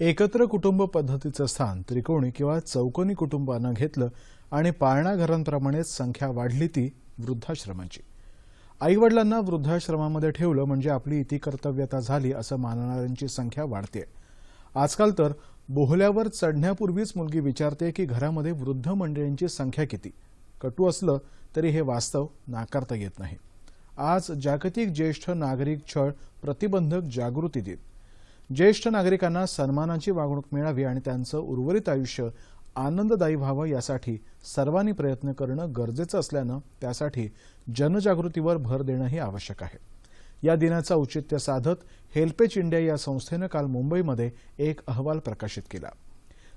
एकत्र कुटुंब पद्धतीचं स्थान त्रिकोणी किंवा चौकोनी कुटुंबानं घेतलं आणि पाळणा घरांप्रमाणेच संख्या वाढली ती वृद्धाश्रमांची. आईवडिलांना वृद्धाश्रमामध्ये ठेवलं म्हणजे आपली इति कर्तव्यता झाली असं मानणाऱ्यांची संख्या वाढते आजकाल तर बोहल्यावर चढण्यापूर्वीच मुलगी विचारते की घरामध्ये वृद्ध मंडळींची संख्या किती? कटू असलं तरी हे वास्तव नाकारता येत नाही. आज जागतिक ज्येष्ठ नागरिक छळ प्रतिबंधक जागृती दिन. ज्येष्ठ नागरिकांना सन्मानाची वागणूक मिळावी आणि त्यांचं उर्वरित आयुष्य आनंददायी व्हावं यासाठी सर्वांनी प्रयत्न करणं गरजेचं असल्यानं त्यासाठी जनजागृतीवर भर देणंही आवश्यक आहे. या दिनाचं औचित्य साधत हेल्पेज इंडिया या संस्थेनं काल मुंबईमध्ये एक अहवाल प्रकाशित केला.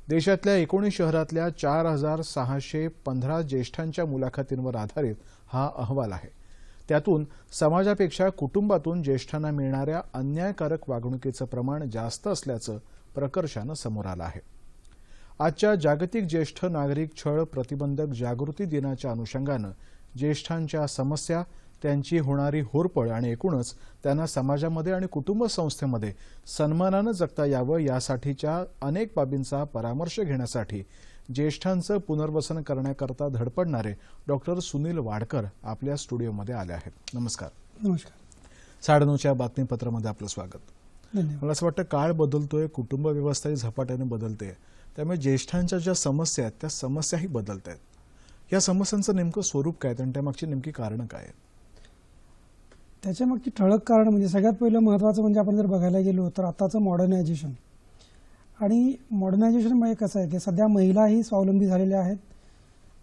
देशातल्या एकोणीस शहरातल्या चार हजार सहाशे पंधरा ज्येष्ठांच्या मुलाखतींवर आधारित हा अहवाल आहे. त्यातून समाजापेक्षा कुटुंबातून ज्येष्ठांना मिळणाऱ्या अन्यायकारक वागणुकीचं प्रमाण जास्त असल्याचं प्रकर्षानं समोर आलं आहे. आजच्या जागतिक ज्येष्ठ नागरिक छळ प्रतिबंधक जागृती दिनाच्या अनुषंगानं ज्येष्ठांच्या समस्या त्यांची होणारी होरपळ आणि एकूणच त्यांना समाजामध्ये आणि कुटुंब संस्थेमध्ये सन्मानानं जगता यावं यासाठीच्या अनेक बाबींचा परामर्श घेण्यासाठी ज्येष्ठांचं पुनर्वसन करण्याकरता धडपडणारे डॉक्टर सुनील वाडकर आपल्या स्टुडिओमध्ये आले आहेत. नमस्कार. नमस्कार. साडेनऊच्या बातमीपत्रामध्ये आपलं स्वागत. मला असं वाटतं काळ बदलतोय कुटुंब व्यवस्थाही झपाट्याने बदलते त्यामुळे ज्येष्ठांच्या ज्या समस्या आहेत त्या समस्याही बदलत आहेत. या समस्यांचं नेमकं स्वरूप काय आणि त्यामागची नेमकी कारणं काय आहेत? त्याच्यामागची ठळक कारण म्हणजे सगळ्यात पहिलं महत्त्वाचं म्हणजे आपण जर बघायला गेलो तर आताचं मॉडर्नायझेशन आणि मॉडर्नायझेशनमुळे म्हणजे कसं आहे की सध्या महिलाही स्वावलंबी झालेल्या आहेत.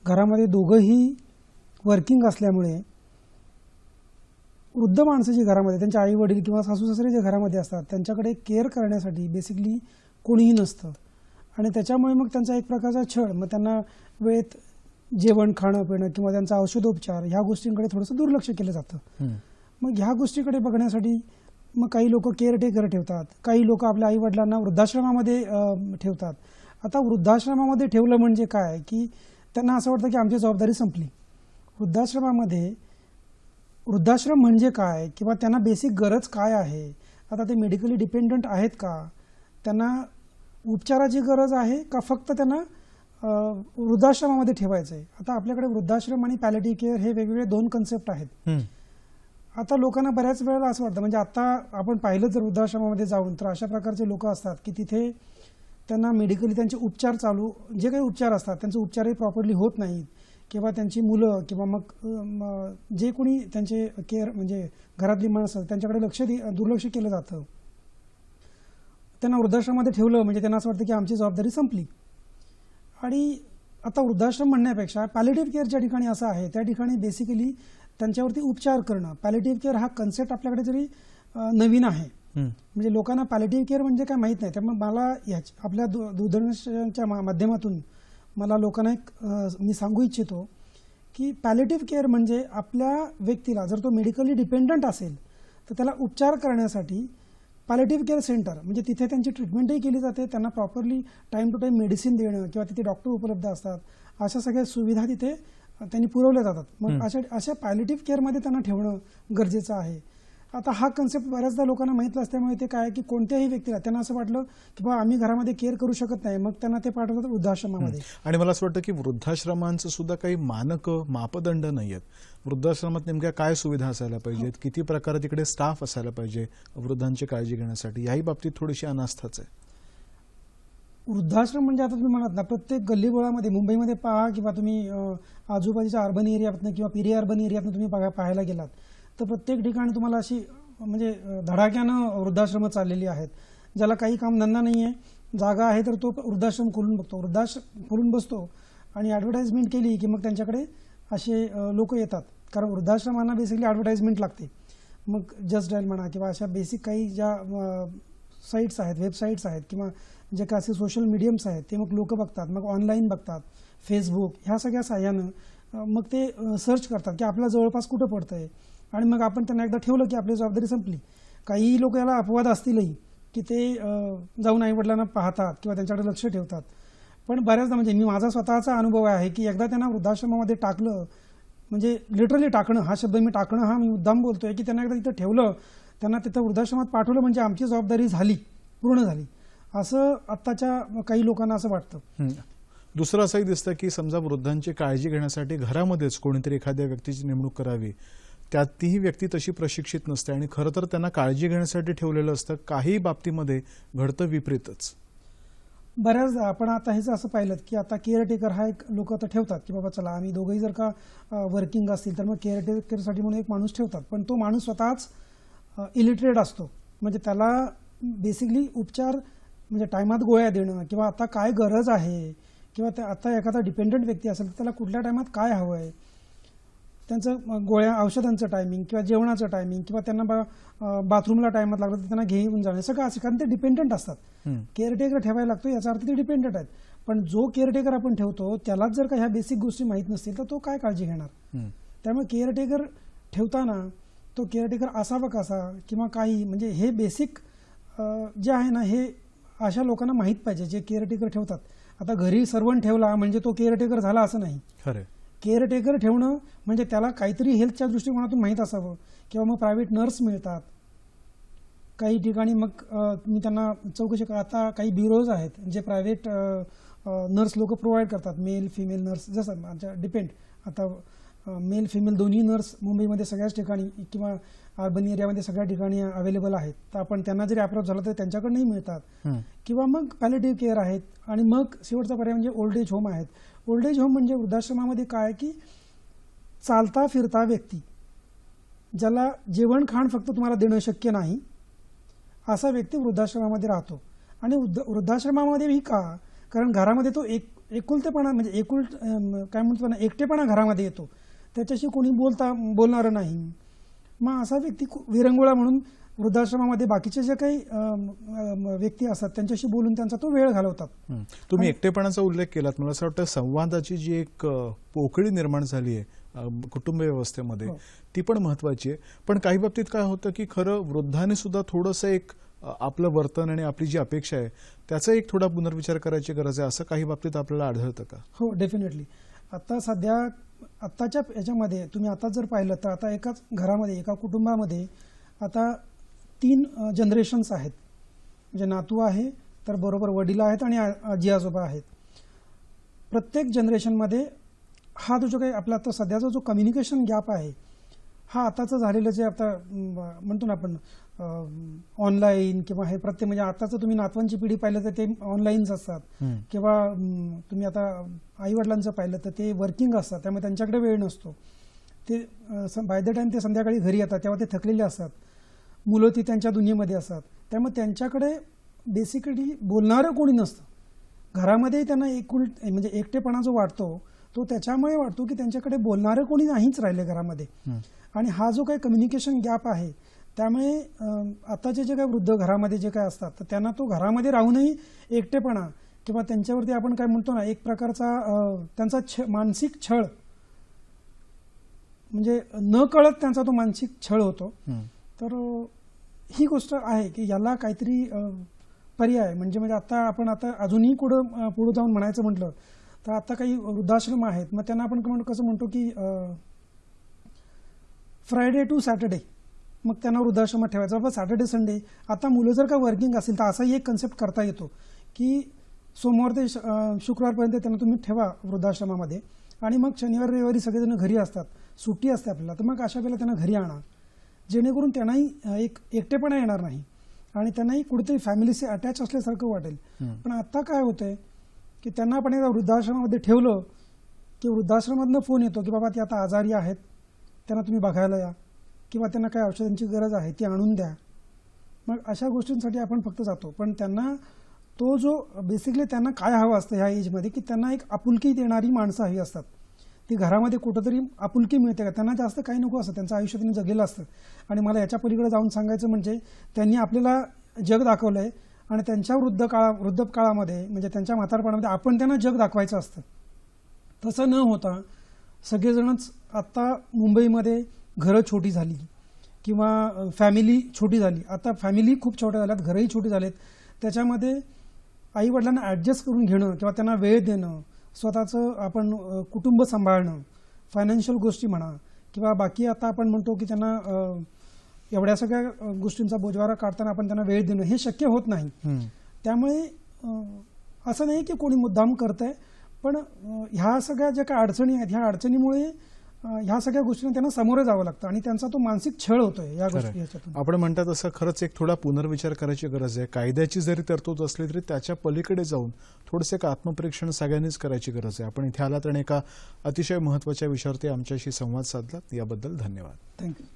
घरामध्ये दोघंही वर्किंग असल्यामुळे वृद्ध माणसं जी घरामध्ये त्यांचे आई वडील किंवा सासू सासरे जे घरामध्ये असतात त्यांच्याकडे केअर करण्यासाठी बेसिकली कोणीही नसतं. आणि त्याच्यामुळे मग त्यांचा एक प्रकारचा छळ मग त्यांना वेळेत जेवण खाणं पिणं किंवा त्यांचा औषधोपचार ह्या गोष्टींकडे थोडंसं दुर्लक्ष केलं जातं. मग ह्या गोष्टीकडे बघण्यासाठी मग काही लोक केअरटेकर ठेवतात. काही लोक आपल्या आई वडिलांना वृद्धाश्रमामध्ये ठेवतात. आता वृद्धाश्रमामध्ये ठेवलं म्हणजे काय? की त्यांना असं वाटतं की आमची जबाबदारी संपली. वृद्धाश्रमामध्ये वृद्धाश्रम म्हणजे काय? किंवा त्यांना बेसिक गरज काय आहे? आता ते मेडिकली डिपेंडंट आहेत का? त्यांना उपचाराची गरज आहे का फक्त त्यांना वृद्धाश्रमामध्ये ठेवायचं आहे आता आपल्याकडे वृद्धाश्रम आणि पॅलेटिव्ह केअर हे वेगवेगळे दोन कन्सेप्ट आहेत. आता लोकांना बऱ्याच वेळेला असं वाटतं म्हणजे आता आपण पाहिलं जर वृद्धाश्रमामध्ये जाऊन तर अशा प्रकारचे लोक असतात की तिथे त्यांना मेडिकली त्यांचे उपचार चालू जे काही उपचार असतात त्यांचे उपचारही प्रॉपरली होत नाहीत. किंवा त्यांची मुलं किंवा मग जे कोणी त्यांचे केअर म्हणजे घरातली माणसं त्यांच्याकडे लक्ष दे दुर्लक्ष केलं जातं. त्यांना वृद्धाश्रमामध्ये ठेवलं म्हणजे त्यांना असं वाटतं की आमची जबाबदारी संपली. आणि आता वृद्धाश्रम म्हणण्यापेक्षा पॅलेटिव्ह केअर ज्या ठिकाणी असं आहे त्या ठिकाणी बेसिकली त्यांच्यावरती उपचार करणं. पॅलेटिव्ह केअर हा कन्सेप्ट आपल्याकडे जरी नवीन आहे म्हणजे लोकांना पॅलेटिव्ह केअर म्हणजे काय माहीत नाही. त्यामुळे मला याच आपल्या दू दूरदर्शनच्या मा- माध्यमातून मला लोकांना एक मी सांगू इच्छितो की पॅलेटिव्ह केअर म्हणजे आपल्या व्यक्तीला जर तो मेडिकली डिपेंडंट असेल तर त्याला उपचार करण्यासाठी पॅलेटिव्ह केअर सेंटर म्हणजे तिथे त्यांची ट्रीटमेंटही केली जाते त्यांना properly time to time medicine देणं किंवा तिथे डॉक्टर उपलब्ध असतात अशा सगळ्या सुविधा तिथे त्यांनी पुरवल्या जातात. मग अशा अशा पॅलेटिव्ह केअरमध्ये त्यांना ठेवणं गरजेचं आहे. आता हा कन्सेप्ट बऱ्याचदा लोकांना माहीत असल्यामुळे ते काय की कोणत्याही व्यक्तीला त्यांना असं वाटलं की बा आम्ही घरामध्ये केअर करू शकत नाही मग त्यांना ते पाठवतात वृद्धाश्रमामध्ये. आणि मला असं वाटतं की वृद्धाश्रमांचं सुद्धा काही मानक मापदंड नाही आहेत वृद्धाश्रमात नेमक्या काय सुविधा असायला पाहिजेत? किती प्रकारे तिकडे स्टाफ असायला पाहिजे वृद्धांची काळजी घेण्यासाठी? याही बाबतीत थोडीशी अनास्थाच आहे. वृद्धाश्रम म्हणजे आता तुम्ही म्हणत ना प्रत्येक गल्लीबोळामध्ये मुंबईमध्ये पहा किंवा तुम्ही आजूबाजूच्या अर्बन एरियातनं किंवा पिरी अर्बन एरियातनं तुम्ही बघा पाहायला गेलात तर प्रत्येक ठिकाणी तुम्हाला अशी म्हणजे धडाक्यानं वृद्धाश्रमं चाललेली आहेत ज्याला काही काम धंदा नाही आहे जागा आहे तर तो वृद्धाश्रम खोलून बघतो वृद्धाश्रम खोलून बसतो आणि ॲडव्हर्टाईजमेंट केली की मग त्यांच्याकडे असे लोक येतात कारण वृद्धाश्रमांना बेसिकली ॲडव्हर्टाईजमेंट लागते. मग जस्ट डायल म्हणा किंवा अशा बेसिक काही ज्या साईट्स आहेत वेबसाईट्स आहेत किंवा जे काही असे सोशल मीडियम्स आहेत ते मग लोक बघतात मग ऑनलाईन बघतात फेसबुक ह्या सगळ्या साह्यानं मग ते सर्च करतात की आपल्या जवळपास कुठं पडतं आहे आणि मग आपण त्यांना एकदा ठेवलं की आपली जबाबदारी संपली. काही लोक याला अपवाद असतीलही की ते जाऊन आईवडिलांना पाहतात किंवा त्यांच्याकडे लक्ष ठेवतात. पण बऱ्याचदा म्हणजे मी माझा स्वतःचा अनुभव आहे की एकदा त्यांना वृद्धाश्रमामध्ये टाकलं म्हणजे लिटरली टाकणं हा शब्द मी टाकणं हा मी मुद्दाम बोलतोय की त्यांना एकदा तिथं ठेवलं त्यांना तिथं वृद्धाश्रमात पाठवलं म्हणजे आमची जबाबदारी झाली पूर्ण झाली. असं आत्ताच्या काही लोकांना असं वाटतं. दुसरं असंही दिसतं की समजा वृद्धांची काळजी घेण्यासाठी घरामध्येच कोणीतरी एखाद्या व्यक्तीची नेमणूक करावी त्यात तीही व्यक्ती तशी प्रशिक्षित नसते आणि खरं तर त्यांना काळजी घेण्यासाठी ठेवलेलं असतं काही बाबतीमध्ये घडतं विपरीतच. बऱ्याचदा आपण आता हेच असं पाहिलं की आता केअरटेकर हा एक लोक आता ठेवतात की बाबा चला आम्ही दोघंही जर का वर्किंग असतील तर मग केअरटेकरसाठी म्हणून एक माणूस ठेवतात. पण तो माणूस स्वतःच इलिटरेट असतो. म्हणजे त्याला बेसिकली उपचार म्हणजे टायमात गोळ्या देणं किंवा आता काय गरज आहे किंवा त्या आता एखादा डिपेंडंट व्यक्ती असेल तर त्याला कुठल्या टायमात काय हवं आहे त्यांचं गोळ्या औषधांचं टायमिंग किंवा जेवणाचं टायमिंग किंवा त्यांना बा बाथरूमला टायमात लागलं तर त्यांना घेऊन जाणे. सगळं असं कारण ते डिपेंडंट असतात. केअरटेकर ठेवायला लागतो याचा अर्थ ते डिपेंडंट आहेत. पण जो केअरटेकर आपण ठेवतो त्यालाच जर का ह्या बेसिक गोष्टी माहीत नसतील तर तो काय काळजी घेणार. त्यामुळे केअरटेकर ठेवताना तो केअरटेकर असावा कसा किंवा काही? म्हणजे हे बेसिक जे आहे ना हे अशा लोकांना माहीत पाहिजे जे केअरटेकर ठेवतात. आता घरी सर्वंट ठेवला म्हणजे तो केअरटेकर झाला असं नाही. खरंय. केअरटेकर ठेवणं म्हणजे त्याला काहीतरी हेल्थच्या दृष्टिकोनातून माहीत असावं. किंवा मग प्रायव्हेट नर्स मिळतात. काही ठिकाणी मग तुम्ही त्यांना चौकशी करा आता काही ब्युरोज आहेत जे प्रायव्हेट नर्स लोक प्रोव्हाइड करतात. मेल फिमेल नर्स जसं आमच्या डिपेंड आता मेल फिमेल दोन्ही नर्स मुंबईमध्ये सगळ्याच ठिकाणी किंवा अर्बन एरियामध्ये सगळ्या ठिकाणी अवेलेबल आहेत. तर आपण त्यांना जरी अप्रोच झाला तर त्यांच्याकडनंही मिळतात. किंवा मग पॅलेटिव्ह केअर आहेत आणि मग शेवटचा पर्याय म्हणजे ओल्ड एज होम आहेत. ओल्ड एज होम म्हणजे वृद्धाश्रमामध्ये काय की चालता फिरता व्यक्ती ज्याला जेवण खाण फक्त तुम्हाला देणं शक्य नाही असा व्यक्ती वृद्धाश्रमामध्ये राहतो. आणि वृद्ध वृद्धाश्रमामध्ये ही का? कारण घरामध्ये तो एक एकुलतेपणा म्हणजे एकुल काय म्हणतो ना एकटेपणा घरामध्ये येतो. त्याच्याशी कोणी बोलता बोलणारं नाही. मग असा व्यक्ती विरंगुळा म्हणून वृद्धाश्रमामध्ये बाकीचे जे काही व्यक्ती असतात त्यांच्याशी बोलून त्यांचा तो वेळ घालवतात. तुम्ही एकटेपणाचा उल्लेख केलात. मला असं वाटतं संवादाची जी एक पोकळी निर्माण झाली आहे कुटुंब व्यवस्थेमध्ये हो. ती पण महत्वाची आहे. पण काही बाबतीत काय होतं की खरं वृद्धाने सुद्धा थोडंसं एक आपलं वर्तन आणि आपली जी अपेक्षा आहे त्याचा एक थोडा पुनर्विचार करायची गरज आहे असं काही बाबतीत आपल्याला आढळतं का? हो डेफिनेटली. आता सध्या आत्ताच्या याच्यामध्ये तुम्ही आता जर पाहिलं तर आता एकाच घरामध्ये एका कुटुंबामध्ये आता तीन जनरेशन्स आहेत. म्हणजे नातू आहे तर बरोबर वडील आहेत आणि आजी आजोबा आहेत. प्रत्येक जनरेशनमध्ये हा जो जो काही आपला आता सध्याचा जो कम्युनिकेशन गॅप आहे हा आताचं झालेलं जे आता म्हणतो ना आपण ऑनलाईन किंवा हे प्रत्येक म्हणजे आताचं तुम्ही नातवांची पिढी पाहिलं तर ते ऑनलाईनच असतात. किंवा तुम्ही आता आई वडिलांचं पाहिलं तर ते वर्किंग असतात त्यामुळे त्यांच्याकडे वेळ नसतो. ते बाय द टाइम ते संध्याकाळी घरी येतात तेव्हा ते थकलेले असतात. मुलं ती त्यांच्या दुनियेमध्ये असतात. त्यामुळे त्यांच्याकडे बेसिकली बोलणारं कोणी नसतं. घरामध्ये त्यांना एकूण म्हणजे एकटेपणा जो वाटतो तो त्याच्यामुळे वाटतो की त्यांच्याकडे बोलणारं कोणी नाहीच राहिले घरामध्ये. आणि हा जो काही कम्युनिकेशन गॅप आहे त्यामुळे आताचे जे काही वृद्ध घरामध्ये जे काय असतात तर त्यांना तो घरामध्ये राहूनही एकटेपणा किंवा त्यांच्यावरती आपण काय म्हणतो ना एक प्रकारचा त्यांचा छ मानसिक छळ म्हणजे न कळत त्यांचा तो मानसिक छळ होतो. तर ही गोष्ट आहे की याला काहीतरी पर्याय म्हणजे म्हणजे आता आपण आता अजूनही पुढं अं, पुढं जाऊन म्हणायचं म्हटलं तर आता काही वृद्धाश्रम आहेत. मग त्यांना आपण म्हण- कसं म्हणतो की फ्रायडे टू सॅटर्डे मग त्यांना वृद्धाश्रमात ठेवायचं. बाबा सॅटर्डे संडे आता मुलं जर का वर्किंग असेल तर असाही एक कन्सेप्ट करता येतो की सोमवार ते शुक्रवारपर्यंत त्यांना तुम्ही ठेवा वृद्धाश्रमामध्ये. आणि मग शनिवार रविवारी सगळेजण घरी असतात. सुट्टी असते आपल्याला. तर मग अशा वेळेला त्यांना घरी आणा. जेणेकरून त्यांनाही एक एकटेपणा येणार नाही. आणि त्यांनाही कुठेतरी फॅमिलीशी अटॅच असल्यासारखं वाटेल. पण आता काय होतंय की त्यांना आपण एकदा वृद्धाश्रमामध्ये ठेवलं की वृद्धाश्रमातनं फोन येतो की बाबा ते आता आजारी आहेत त्यांना तुम्ही बघायला या किंवा त्यांना काय औषधांची गरज आहे ती आणून द्या. मग अशा गोष्टींसाठी आपण फक्त जातो. पण त्यांना तो जो बेसिकली त्यांना काय हवं असतं ह्या एजमध्ये की त्यांना एक आपुलकी देणारी माणसं हवी असतात. ती घरामध्ये कुठंतरी आपुलकी मिळते का? त्यांना जास्त काही नको असतं. त्यांचं आयुष्य त्यांनी जगलेलं असतं. आणि मला याच्या पलीकडे जाऊन सांगायचं म्हणजे त्यांनी आपल्याला जग दाखवलं आहे आणि त्यांच्या वृद्ध काळा वृद्ध काळामध्ये म्हणजे त्यांच्या म्हातारपणामध्ये आपण त्यांना जग दाखवायचं असतं. तसं न होता सगळेजणच आत्ता मुंबईमध्ये घरं छोटी झाली किंवा फॅमिली छोटी झाली. आता फॅमिली खूप छोट्या झाल्यात घरंही छोटी झालेत. त्याच्यामध्ये आईवडिलांना ॲडजस्ट करून घेणं किंवा त्यांना वेळ देणं स्वतःचं आपण कुटुंब सांभाळणं फायनान्शियल गोष्टी म्हणा किंवा बाकी आता आपण म्हणतो की त्यांना एवढ्या सगळ्या गोष्टींचा बोजवारा काढताना आपण त्यांना वेळ देणं हे शक्य होत नाही. त्यामुळे असं नाही की कोणी मुद्दाम करत आहे पण ह्या सगळ्या ज्या काही अडचणी आहेत ह्या अडचणीमुळे ह्या सगळ्या गोष्टींना त्यांना सामोरं जावं लागतं आणि त्यांचा तो मानसिक छळ होतोय या गोष्टी आपण म्हणतात तसं खरंच एक थोडा पुनर्विचार करायची गरज आहे. कायद्याची जरी तरतूद असली तरी त्याच्या पलीकडे जाऊन थोडंसं एक आत्मपरीक्षण सगळ्यांनीच करायची गरज आहे. आपण इथे आलात आणि एका अतिशय महत्त्वाच्या विषयावरती आमच्याशी संवाद साधला याबद्दल धन्यवाद. थँक्यू